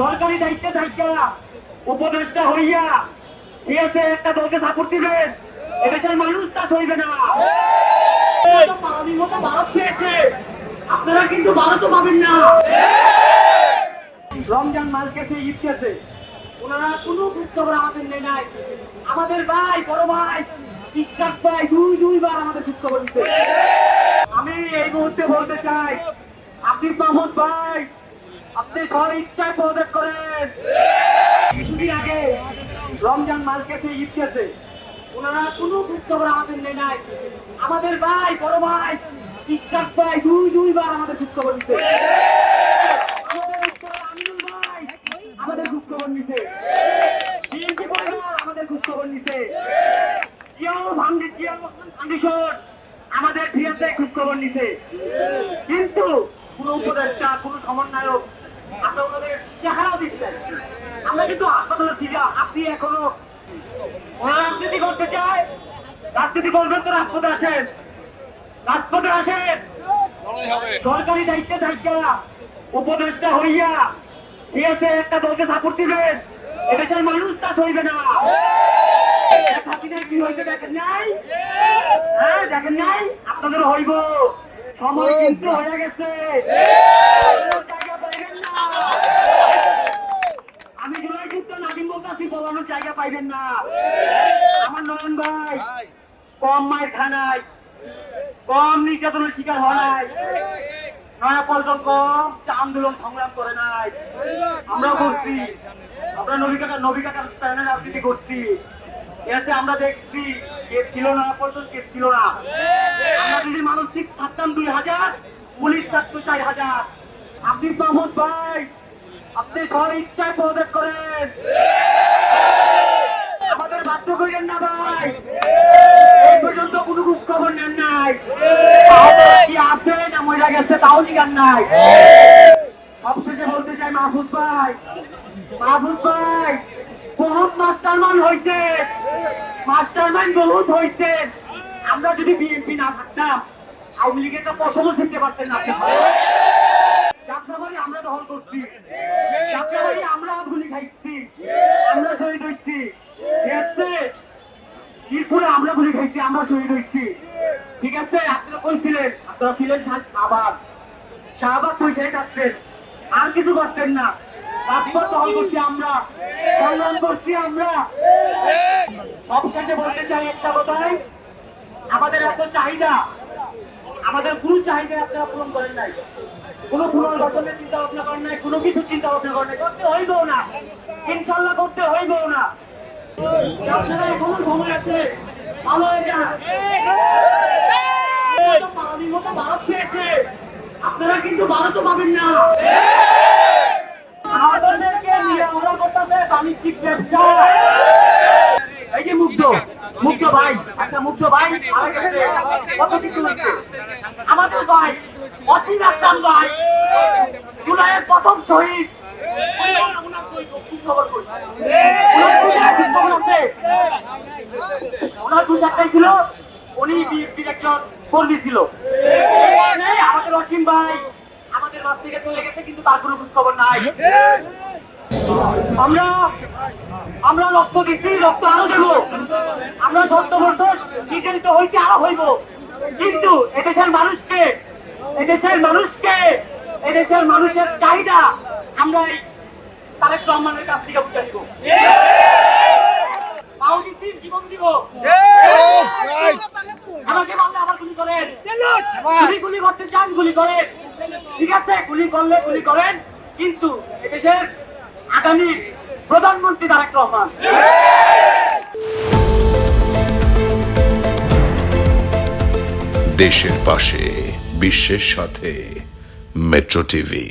সরকারি দায়িত্বে থাকা উপদেষ্টা হইয়া ঠিক আছে একটা দলকে সাপোর্ট দিবেন। এদেশের মানুষ তা সইবে না। মতো ভারত পেয়েছে। আপনারা কিন্তু ভারতও পাবেন না। রমজান মাস গেছে ঈদ গেছে। ওনারা কোনো খোঁজখবর আমাদের নেই নাই। আমাদের ভাই বড় ভাই বিশ্বাস ভাই দুই দুইবার আমাদের খোঁজখবর দিতে আমি এই মুহূর্তে বলতে চাই আকিব মাহমুদ ভাই আপনি স্ব ইচ্ছায় পদত্যাগ করেন। কিছুদিন আগে রমজান গেছে ঈদ গেছে। ওনারা কোনো খোঁজখবর আমাদের নেই নাই। আমাদের ভাই, বড় ভাই বিশ্বাস ভাই দুই আমাদের আমাদের খোঁজখবর নিতে আমাদের খোঁজখবর আমাদের নিতে কিন্তু কোন উপদেষ্টা, কোন সমন্বয়ক চেহারাও দিচ্ছেন আমরা কিন্তু হাসপাতালে ফিরা আপনি এখনও। ওনারা রাজনীতি করতে চায়। রাজনীতি করবেন তো রাজপথে আসেন। রাজপথে আসেন। সরকারি দায়িত্বে থাকা উপদেষ্টা হইয়া ঠিক আছে একটা দলকে সাপোর্ট দিবেন। এদেশের মানুষ তা সইবে না। কি হয়েছে দেখেন নাই? হ্যাঁ দেখেন নাই? আপনাদের হইব। সময় কিন্তু হয়ে গেছে জায়গা পাইবেন না। আমি জয় যুক্ত বলতেছি বলানোর জায়গা পাইবেন না। আমার নয়ন ভাই কম মায়ের খানায় কম নির্যাতনের শিকার হয় নাই। নয়া কম আন্দোলন সংগ্রাম করে নাই। আমরা করছি। আমরা নবী কাকা নবী কাকার রাজনীতি করছি। এতে আমরা দেখছি কে ছিল না পর্যন্ত কে ছিল না। আমরা যদি মানসিক থাকতাম দুই হাজার পুলিশ থাকতো চার হাজার। আব্দুল মাহমুদ ভাই আপনি স্ব ইচ্ছায় পদত্যাগ করেন। বাধ্য করেন না ভাই। এই পর্যন্ত কোনো খোঁজ খবর নেন নাই। কি আছে না মহিলা গেছে তাও জিগান নাই। সবশেষে বলতে চাই মাহফুজ ভাই মাহফুজ ভাই বহুত মাস্টার মান হয়েছে মাস্টার মাইন্ড বহুত হয়েছে আমরা যদি বিএনপি না থাকতাম আওয়ামী লীগের তো পছন্দ শিখতে পারতেন না। যাত্রাবাড়ি আমরা দখল করছি। যাত্রাবাড়ি আমরা গুলি খাইছি আমরা শহীদ হইছি ঠিক আছে মিরপুরে আমরা গুলি খাইছি আমরা শহীদ হইছি ঠিক আছে? আপনারা কইছিলেন আপনারা ছিলেন শাহ- শাহবাগ। শাহবাগ পয়সায় যাচ্ছেন আর কিছু করতেন না। কোন কোনো চিন্তা ভাবনা নাই, কোনো কিছু চিন্তা ভাবনা করতে না। ইনশাল্লাহ করতে হইবেও না। আপনারা এখনও সময় আছে। আপনারা কিন্তু ভারতও পাবেন না। আমাদেরকে করতেছে বাণিজ্যিক ব্যবসা। ভাই, একটা ভাই কত কিছু আমাদের ভাই, অসীম আকরাম ভাই প্রথম শহীদ? ওনার পোশাক খোঁজ খবর আছে? পোশাকটাই ছিল, উনি বিএনপির একজন কর্মী ছিল। আমাদের অসীম ভাই আমাদের মাছ থেকে চলে গেছে, কিন্তু তার কোনো খোঁজ খবর নাই। আমরা আমরা রক্ত দিচ্ছি, রক্ত আরও দেব। আমরা সত্য বছর নির্যাতিত হইতে আরও হইব। কিন্তু এদেশের মানুষকে এদেশের মানুষকে, এদেশের মানুষের চাহিদা আমরা তারেক রহমানের কাছ থেকে বুঝে দিচ্ছি জীবন দিব। আমাকে বললে আবার গুলি করেন। গুলি গুলি করতে চান গুলি করেন। ঠিক আছে গুলি করলে গুলি করেন। কিন্তু এদেশের আগামী প্রধানমন্ত্রী তারেক রহমান। দেশের পাশে বিশ্বের সাথে মেট্রো টিভি।